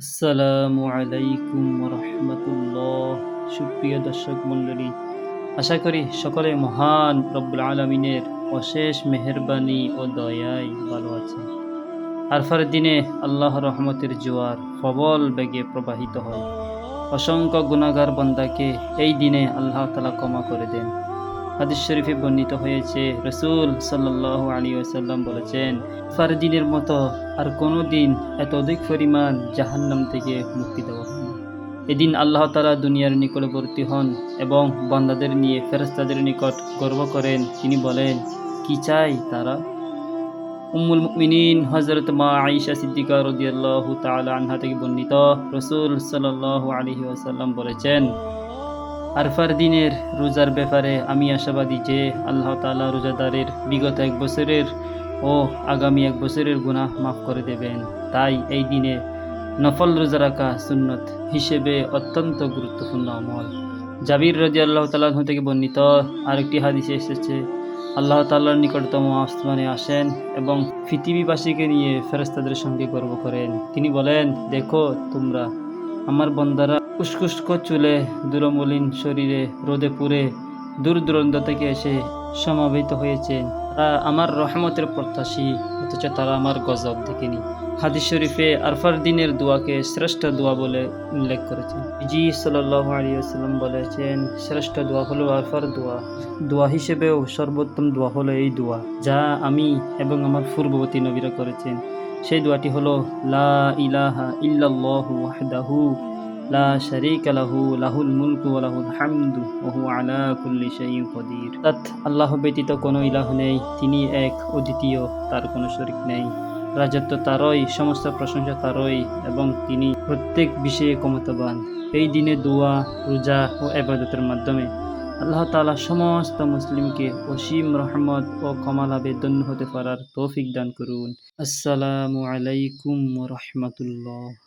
আসসালামু আলাইকুম রহমতুল্লাহ সুপ্রিয় দর্শক মণ্ডলী, আশা করি সকলে মহান রব্বুল আলমিনের অশেষ মেহরবানি ও দয়ায় ভালো আছে আরফার দিনে আল্লাহ রহমতের জোয়ার প্রবল বেগে প্রবাহিত হয়। অসংখ্য গুণাগার বন্দাকে এই দিনে আল্লাহ তালা ক্ষমা করে দেন। হাদিস শরীফে বর্ণিত হয়েছে, রসুল সাল্লাহ আলী আসাল্লাম বলেছেন ফার দিনের মতো আর কোনো দিন এত অধিক পরিমাণ জাহান্নাম থেকে মুক্তি দেওয়া হয় এদিন আল্লাহ তালা দুনিয়ার নিকটবর্তী হন এবং বান্দাদের নিয়ে ফেরস্তাদের নিকট গর্ব করেন। তিনি বলেন, কি চাই তারা? উম্মুল মুমিনিন হজরত মা আইসা সিদ্দিকা রদিয়াল্লাহু তালা আনহা থেকে বর্ণিত রসুল সাল্লাল্লাহু আলাইহি ওয়াসাল্লাম বলেছেন আরফার দিনের রোজার ব্যাপারে আমি আশাবাদী যে আল্লাহ তালা রোজাদারের বিগত এক বছরের ও আগামী এক বছরের গুনাহ মাফ করে দেবেন। তাই এই দিনে নফল রোজা রাখা সুন্নত হিসেবে অত্যন্ত গুরুত্বপূর্ণ আমল। জাবির রাজি আল্লাহ তালাহ থেকে বর্ণিত আরেকটি হাদিসে এসেছে, আল্লাহ তাল্লাহর নিকটতম আসমানে আসেন এবং পৃথিবীবাসীকে নিয়ে ফেরস্তাদের সঙ্গে গর্ব করেন। তিনি বলেন, দেখো তোমরা, আমার বন্দারা উস্কুস্ক চুলে দুরমলিন শরীরে, রোদে পুড়ে দূর দূরান্ত থেকে এসে সমাবেত হয়েছেন তারা আমার রহমতের প্রত্যাশী, অথচ তারা আমার গজব দেখেনি। হাদিস শরীফে আরফার দিনের দোয়াকে শ্রেষ্ঠ দোয়া বলে উল্লেখ করেছেন জি আলিয়াল্লাম বলেছেন, শ্রেষ্ঠ দোয়া হলো আরফার দোয়া। দোয়া হিসেবেও সর্বোত্তম দোয়া হলো এই দোয়া, যা আমি এবং আমার পূর্ববর্তী নবীরা করেছেন। সেই দোয়াটি হলো, লা ইলাহা ইল্লাল্লাহু ওয়াহদাহু আল্লাহ ব্যতীত কোনো ইলাহ নেই, তিনি এক অদ্বিতীয়, তার কোনো নেই। রাজত্ব তারই, সমস্ত প্রশংসা তারই এবং তিনি প্রত্যেক বিষয়ে ক্ষমতাবান। এই দিনে দোয়া, রোজা ও এবাদতের মাধ্যমে আল্লাহ তালা সমস্ত মুসলিমকে অসীম রহমত ও কমালাভে ধন্য হতে পারার তৌফিক দান করুন। আসসালামু আলাইকুম রহমতুল্লাহ।